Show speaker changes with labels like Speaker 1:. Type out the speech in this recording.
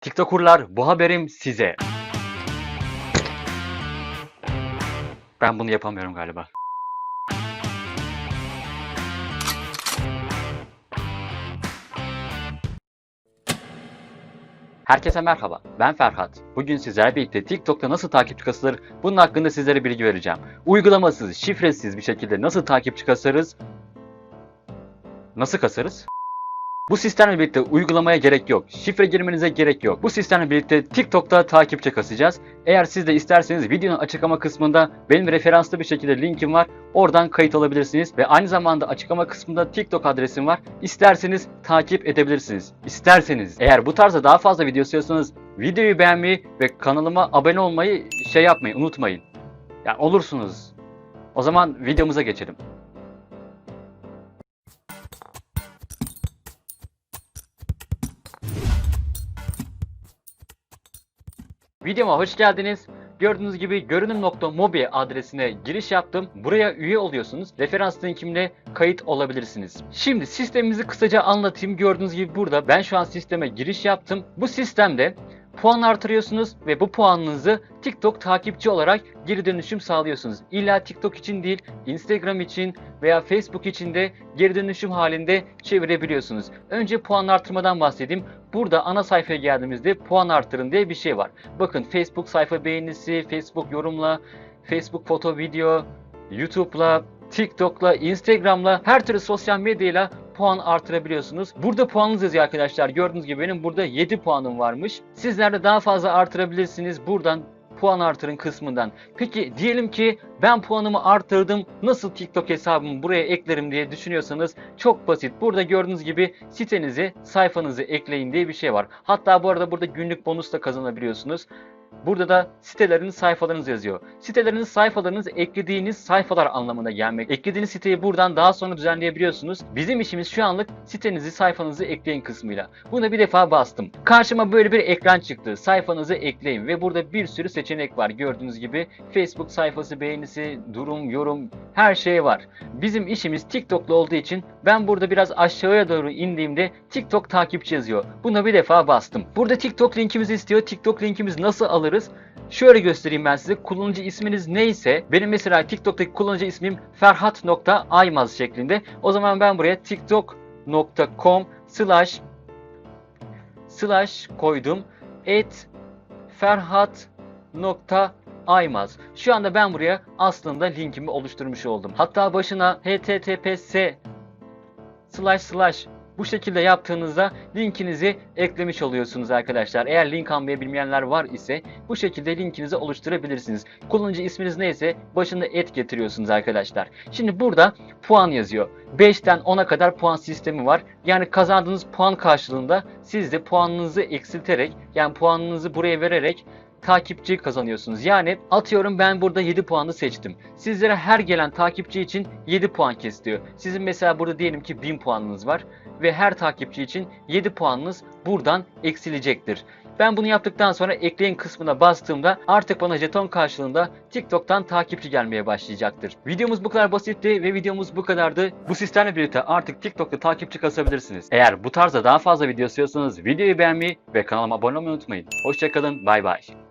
Speaker 1: TikTokurlar bu haberim size. Ben bunu yapamıyorum galiba. Herkese merhaba. Ben Ferhat. Bugün sizlerle birlikte TikTok'ta nasıl takipçi kasılır bunun hakkında sizlere bilgi vereceğim. Uygulamasız, şifresiz bir şekilde nasıl takipçi kasarız? Nasıl kasarız? Bu sistemle birlikte uygulamaya gerek yok. Şifre girmenize gerek yok. Bu sistemle birlikte TikTok'ta takipçi kasacağız. Eğer siz de isterseniz videonun açıklama kısmında benim referanslı bir şekilde linkim var. Oradan kayıt alabilirsiniz. Ve aynı zamanda açıklama kısmında TikTok adresim var. İsterseniz takip edebilirsiniz. İsterseniz. Eğer bu tarzda daha fazla video istiyorsanız videoyu beğenmeyi ve kanalıma abone olmayı şey yapmayın, unutmayın. Yani olursunuz. O zaman videomuza geçelim. Videoma hoş geldiniz. Gördüğünüz gibi görünüm.mobi adresine giriş yaptım. Buraya üye oluyorsunuz. Referans linkimle kayıt olabilirsiniz. Şimdi sistemimizi kısaca anlatayım. Gördüğünüz gibi burada ben şu an sisteme giriş yaptım. Bu sistemde puan artırıyorsunuz ve bu puanınızı TikTok takipçi olarak geri dönüşüm sağlıyorsunuz. İlla TikTok için değil, Instagram için veya Facebook için de geri dönüşüm halinde çevirebiliyorsunuz. Önce puan artırmadan bahsedeyim. Burada ana sayfaya geldiğimizde puan artırın diye bir şey var. Bakın Facebook sayfa beğenisi, Facebook yorumla, Facebook foto video, YouTube'la, TikTok'la, Instagram'la her türlü sosyal medyayla puan artırabiliyorsunuz. Burada puanınız yazıyor arkadaşlar. Gördüğünüz gibi benim burada 7 puanım varmış. Sizler de daha fazla artırabilirsiniz. Buradan puan artırın kısmından. Peki diyelim ki ben puanımı arttırdım. Nasıl TikTok hesabımı buraya eklerim diye düşünüyorsanız çok basit. Burada gördüğünüz gibi sitenizi, sayfanızı ekleyin diye bir şey var. Hatta bu arada burada günlük bonus da kazanabiliyorsunuz. Burada da sitelerin sayfalarınız yazıyor. Siteleriniz sayfalarınız eklediğiniz sayfalar anlamına gelmek. Eklediğiniz siteyi buradan daha sonra düzenleyebiliyorsunuz. Bizim işimiz şu anlık sitenizi sayfanızı ekleyin kısmıyla. Buna bir defa bastım. Karşıma böyle bir ekran çıktı. Sayfanızı ekleyin ve burada bir sürü seçenek var. Gördüğünüz gibi Facebook sayfası beğenisi, durum, yorum her şey var. Bizim işimiz TikTok'la olduğu için ben burada biraz aşağıya doğru indiğimde TikTok takipçi yazıyor. Buna bir defa bastım. Burada TikTok linkimizi istiyor. TikTok linkimiz nasıl alırız? Şöyle göstereyim ben size. Kullanıcı isminiz neyse benim mesela TikTok'taki kullanıcı ismim ferhat.aymaz şeklinde. O zaman ben buraya tiktok.com slash slash koydum. Et ferhat.aymaz. Şu anda ben buraya aslında linkimi oluşturmuş oldum. Hatta başına https slash slash bu şekilde yaptığınızda linkinizi eklemiş oluyorsunuz arkadaşlar. Eğer link almayı var ise bu şekilde linkinizi oluşturabilirsiniz. Kullanıcı isminiz neyse başında et getiriyorsunuz arkadaşlar. Şimdi burada puan yazıyor. 5'ten 10'a kadar puan sistemi var. Yani kazandığınız puan karşılığında siz de puanınızı eksilterek yani puanınızı buraya vererek takipçi kazanıyorsunuz. Yani atıyorum ben burada 7 puanı seçtim. Sizlere her gelen takipçi için 7 puan kesiliyor. Sizin mesela burada diyelim ki 1000 puanınız var ve her takipçi için 7 puanınız buradan eksilecektir. Ben bunu yaptıktan sonra ekleyin kısmına bastığımda artık bana jeton karşılığında TikTok'tan takipçi gelmeye başlayacaktır. Videomuz bu kadar basitti ve videomuz bu kadardı. Bu sistemle birlikte artık TikTok'ta takipçi kasabilirsiniz. Eğer bu tarzda daha fazla video istiyorsanız videoyu beğenmeyi ve kanalıma abone olmayı unutmayın. Hoşçakalın, bay bay.